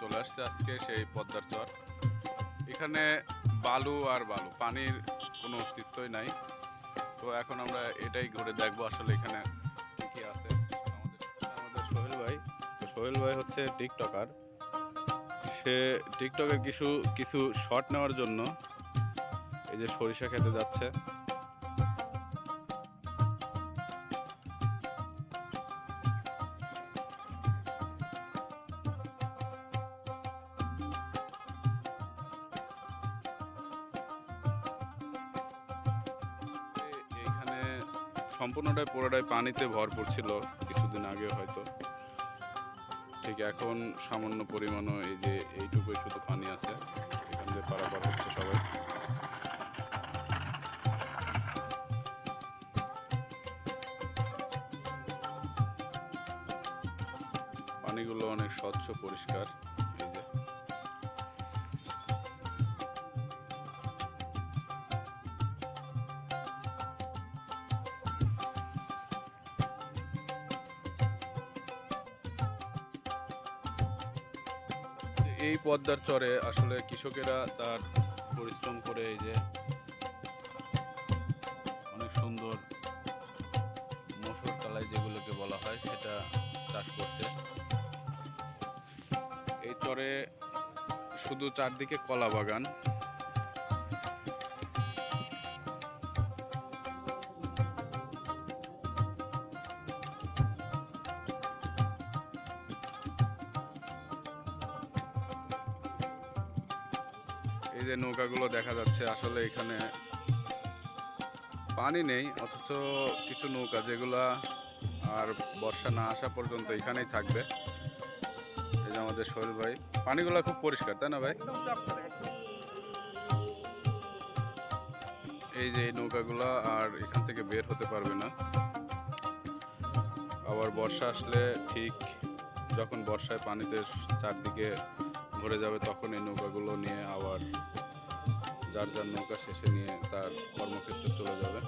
চলে আসছে আজকে সেই পদ্মার চর। এখানে বালু আর বালু, পানির কোনো অস্তিত্বই নাই। তো এখন আমরা এটাই ঘুরে দেখব আসলে এখানে কি আছে। আমাদের আমাদের সোহেল ভাই, তো সোহেল ভাই হচ্ছে টিকটকার। সে টিকটকের কিছু কিছু শট নেওয়ার জন্য এই যে সরিষা খেতে যাচ্ছে। সম্পূর্ণটাই পুরোটাই পানিতে ভরপুর ছিল কিছুদিন আগে হয়তো। ঠিক এখন সামান্য পরিমাণও এই যে এইটুকুই শুধু পানি আছে। এখান দিয়ে পারাপার হচ্ছে সবাই। পানিগুলো অনেক স্বচ্ছ, পরিষ্কার। এই পদ্মার চরে আসলে কৃষকেরা তার পরিশ্রম করে এই যে অনেক সুন্দর মসুর কালাই যেগুলোকে বলা হয়, সেটা চাষ করছে। এই চরে শুধু চারদিকে কলা বাগান। এই যে নৌকাগুলো দেখা যাচ্ছে আসলে এখানে পানি নেই অথচ কিছু নৌকা যেগুলা আর বর্ষা না আসা পর্যন্ত এখানেই থাকবে। এই যে আমাদের সোহেল ভাই পানিগুলো খুব পরিষ্কার তাই না ভাই? এই যে এই নৌকাগুলো আর এখান থেকে বের হতে পারবে না। আবার বর্ষা আসলে ঠিক যখন বর্ষায় পানিতে চারদিকে ভরে যাবে তখন এই নৌকাগুলো নিয়ে আবার যার যার নৌকা শেষে নিয়ে তার কর্মক্ষেত্রে চলে যাবে।